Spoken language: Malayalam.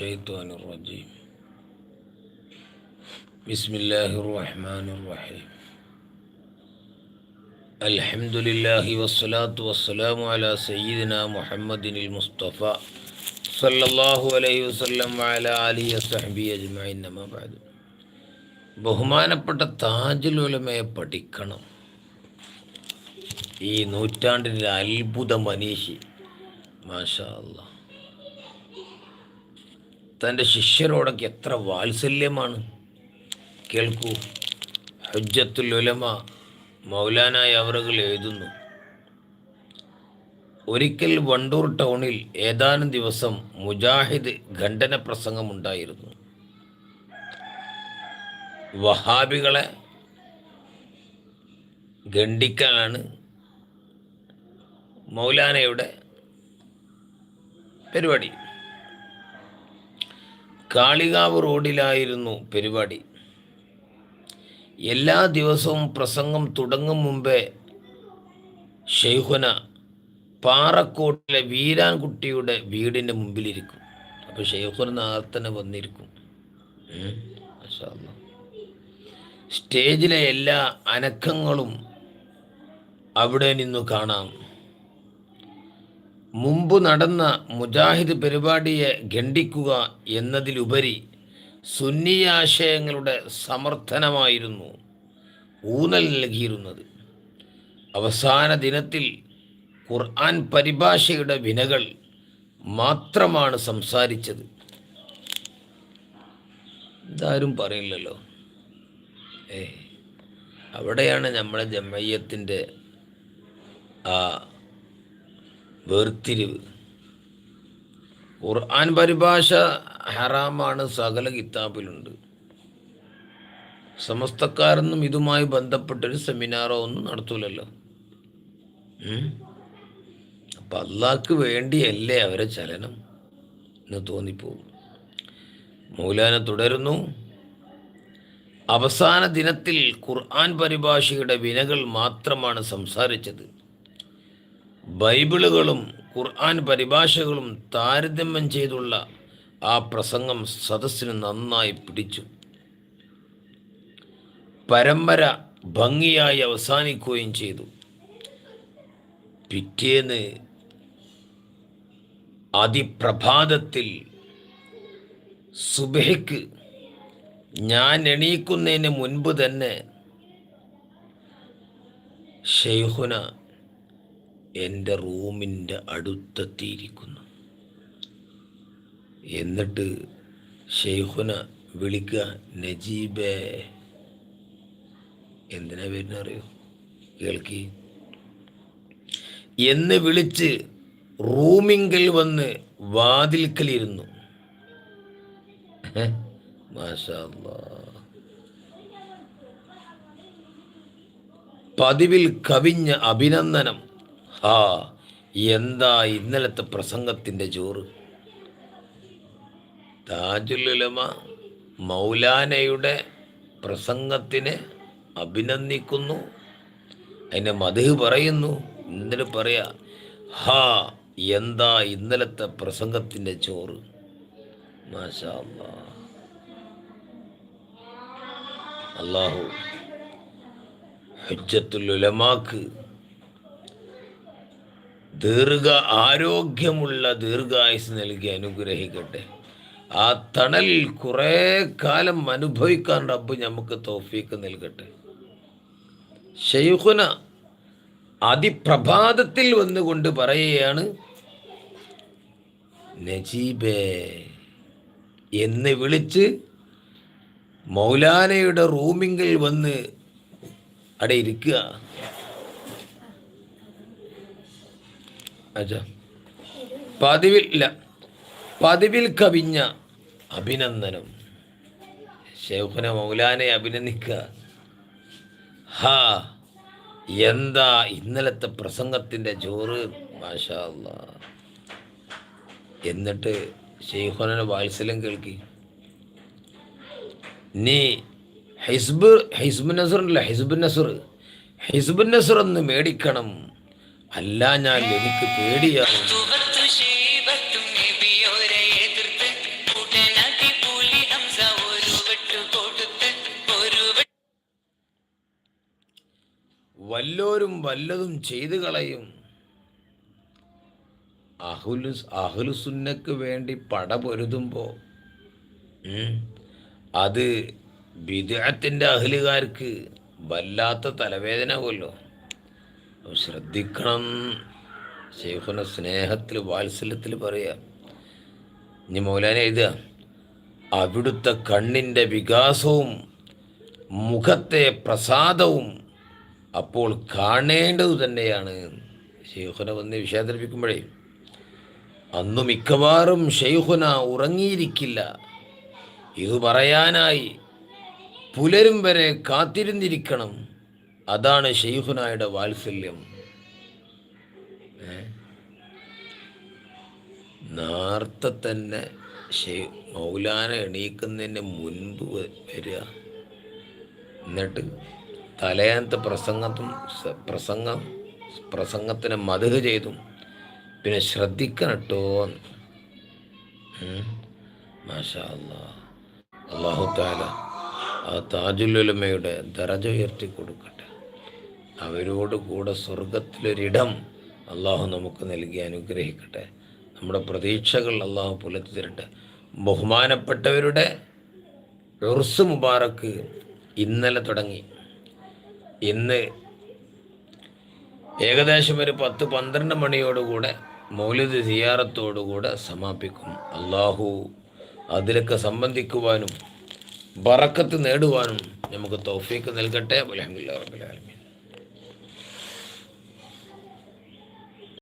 الشيطان الرجيم بسم الله الرحمن الرحيم الحمد لله والصلاة والسلام على سيدنا محمد المصطفى صلى الله عليه وسلم وعلى آله وصحبه أجمعين أما بعد ബഹുമാനപ്പെട്ട താജുൽ ഉലമയെ പഠിക്കണം ഈ നൂറ്റാണ്ടിൻ്റെ അത്ഭുത മനീഷി മാഷാ അല്ലാ തന്റെ ശിഷ്യരോടൊക്കെ എത്ര വാത്സല്യമാണ്. കേൾക്കൂ ഹജ്ജത്തുൽ ഉലമ മൗലാനായ അവറുകൾ എഴുതുന്നു. ഒരിക്കൽ വണ്ടൂർ ടൗണിൽ ഏതാനും ദിവസം മുജാഹിദ് ഖണ്ഡന പ്രസംഗമുണ്ടായിരുന്നു. വഹാബികളെ ഖണ്ഡിക്കാനാണ് മൗലാനയുടെ പരിപാടി. കാളികാവ് റോഡിലായിരുന്നു പരിപാടി. എല്ലാ ദിവസവും പ്രസംഗം തുടങ്ങും മുമ്പേ ഷെയ്ഖുന പാറക്കോട്ടിലെ വീരാൻകുട്ടിയുടെ വീടിന്റെ മുമ്പിലിരിക്കും. അപ്പോൾ ഷെയ്ഖുന നാർത്തനെ വന്നിരിക്കും. സ്റ്റേജിലെ എല്ലാ അനക്കങ്ങളും അവിടെ നിന്നു കാണാം. മുമ്പ് നടന്ന മുജാഹിദ് പരിപാടിയെ ഖണ്ഡിക്കുക എന്നതിലുപരി സുന്നിയാശയങ്ങളുടെ സമർത്ഥനമായിരുന്നു ഊന്നൽ നൽകിയിരുന്നത്. അവസാന ദിനത്തിൽ ഖുർആൻ പരിഭാഷയുടെ വിനകൾ മാത്രമാണ് സംസാരിച്ചത്. ഇതാരും പറയില്ലല്ലോ. ഏ അവിടെയാണ് നമ്മളെ ജമയ്യത്തിന്റെ ആ വേർതിരിവ്. ഖുർആൻ പരിഭാഷ ഹറാമാണ് സകല കിതാബിലുണ്ട്. സമസ്തക്കാരൊന്നും ഇതുമായി ബന്ധപ്പെട്ടൊരു സെമിനാറോ ഒന്നും നടത്തൂലല്ലോ. അപ്പൊ അള്ളാഹ്ക്ക് വേണ്ടിയല്ലേ അവരെ ചലനം? എന്ന് തോന്നിപ്പോകും. മൗലാന തുടരുന്നു. അവസാന ദിനത്തിൽ ഖുർആൻ പരിഭാഷയുടെ വിനകൾ മാത്രമാണ് സംസാരിച്ചത്. ബൈബിളുകളും ഖുർആൻ പരിഭാഷകളും താരതമ്യം ചെയ്തുള്ള ആ പ്രസംഗം സദസ്സിന് നന്നായി പിടിച്ചു. പരമ്പര ഭംഗിയായി അവസാനിക്കുകയും ചെയ്തു. പിറ്റേന്ന് അതിപ്രഭാതത്തിൽ സുബഹയ്ക്ക് ഞാൻ എണീക്കുന്നതിന് മുൻപ് തന്നെ ഷെയ്ഖുന എന്റെ റൂമിന്റെ അടുത്തെത്തിയിരിക്കുന്നു. എന്നിട്ട് ഷെയ്ഖുന വിളിക്കുക നജീബേ. എന്തിനാ വരുന്ന അറിയോ? കേൾക്കി. എന്ന് വിളിച്ച് റൂമിങ്കിൽ വന്ന് വാതിൽക്കലിരുന്നു. പതിവിൽ കവിഞ്ഞ അഭിനന്ദനം. ഹാ എന്താ ഇന്നലത്തെ പ്രസംഗത്തിന്റെ ചോറ്? താജുലുലമ മൗലാനയുടെ പ്രസംഗത്തിന് അഭിനന്ദിക്കുന്നു. അതിന്റെ മധു പറയുന്നു. ഇന്നലെ പറയാ ഹാ എന്താ ഇന്നലത്തെ പ്രസംഗത്തിന്റെ ചോറ്? മാഷാ. അള്ളാഹു ഹജ്ജത്തുൽ ഉലമാക്ക് ദീർഘ ആരോഗ്യമുള്ള ദീർഘായുസ് നൽകി അനുഗ്രഹിക്കട്ടെ. ആ തണൽ കുറേ കാലം അനുഭവിക്കാൻ റബ്ബ് നമുക്ക് തോഫീക്ക് നൽകട്ടെ. ഷെയ്ഖുന അതിപ്രഭാതത്തിൽ വന്നുകൊണ്ട് പറയുകയാണ് നജീബേ എന്ന് വിളിച്ച് മൗലാനയുടെ റൂമിങ്കിൽ വന്ന് അവിടെ ഇരിക്കുക. അച്ഛാ പതിവിൽ ഇല്ല. പതിവിൽ കവിഞ്ഞ അഭിനന്ദനം. ഷെയ്ഖുന മൗലാനെ അഭിനന്ദിക്കുക. ഹാ എന്താ ഇന്നലത്തെ പ്രസംഗത്തിന്റെ ചോറ്? മാഷാല്ല എന്നിട്ട് ഷെയ്ഖുനയുടെ വാത്സല്യം കേൾക്കി. നീ ഹിസ്ബ് ഹിസ്ബ് നസറില്ല ഹിസ്ബ് നസുർ. ഹിസ്ബ് നസുർ ഒന്ന് മേടിക്കണം. അല്ല ഞാൻ എനിക്ക് പേടിയാണ്. വല്ലോരും വല്ലതും ചെയ്തു കളയും. അഹുലു അഹുലുസുന്നക്ക് വേണ്ടി പട പൊരുതുമ്പോ അത് വിദേഹത്തിന്റെ അഹലുകാർക്ക് വല്ലാത്ത തലവേദന കൊല്ലോ. ശ്രദ്ധിക്കണം. ഷെയ്ഖുനെ സ്നേഹത്തിൽ വാത്സല്യത്തിൽ പറയുക ഇനി മൗലാന എഴുതുക അവിടുത്തെ കണ്ണിന്റെ വികാസവും മുഖത്തെ പ്രസാദവും അപ്പോൾ കാണേണ്ടത് തന്നെയാണ്. ഷെയ്ഖുന വന്ന് വിഷയത്തിരിപ്പിക്കുമ്പോഴേ അന്ന് മിക്കവാറും ഷെയ്ഖുന ഉറങ്ങിയിരിക്കില്ല. ഇത് പറയാനായി പുലരും വരെ കാത്തിരുന്നിരിക്കണം. അതാണ് ഷെയ്ഖുനായുടെ വാത്സല്യം. നേർത്തെ തന്നെ മൗലാന എണീക്കുന്നതിന് മുൻപ് വരിക. എന്നിട്ട് തലേന്നത്തെ പ്രസംഗത്തും പ്രസംഗം പ്രസംഗത്തിന് മധുക ചെയ്തും പിന്നെ ശ്രദ്ധിക്കണട്ടോ മാഷാ അള്ളാഹു താല ആ താജുലുലമയുടെ ദറജ ഉയർത്തി കൊടുക്കട്ടെ അവരോട് കൂടെ സ്വർഗത്തിലൊരിടം അള്ളാഹു നമുക്ക് നൽകി അനുഗ്രഹിക്കട്ടെ. നമ്മുടെ പ്രതീക്ഷകൾ അള്ളാഹു പുലർത്തി തരട്ടെ. ബഹുമാനപ്പെട്ടവരുടെ ഉർസ് മുബാറക്ക് ഇന്നലെ തുടങ്ങി. ഇന്ന് ഏകദേശം ഒരു പത്ത് പന്ത്രണ്ട് മണിയോടുകൂടെ മൗലിദ് സിയാറത്തോടുകൂടെ സമാപിക്കും. അള്ളാഹു അതിലൊക്കെ സംബന്ധിക്കുവാനും ബറക്കത്ത് നേടുവാനും നമുക്ക് തൗഫീക്ക് നൽകട്ടെ. അലഹമുല്ലാ റബ്ബുൽ ആലമീൻ.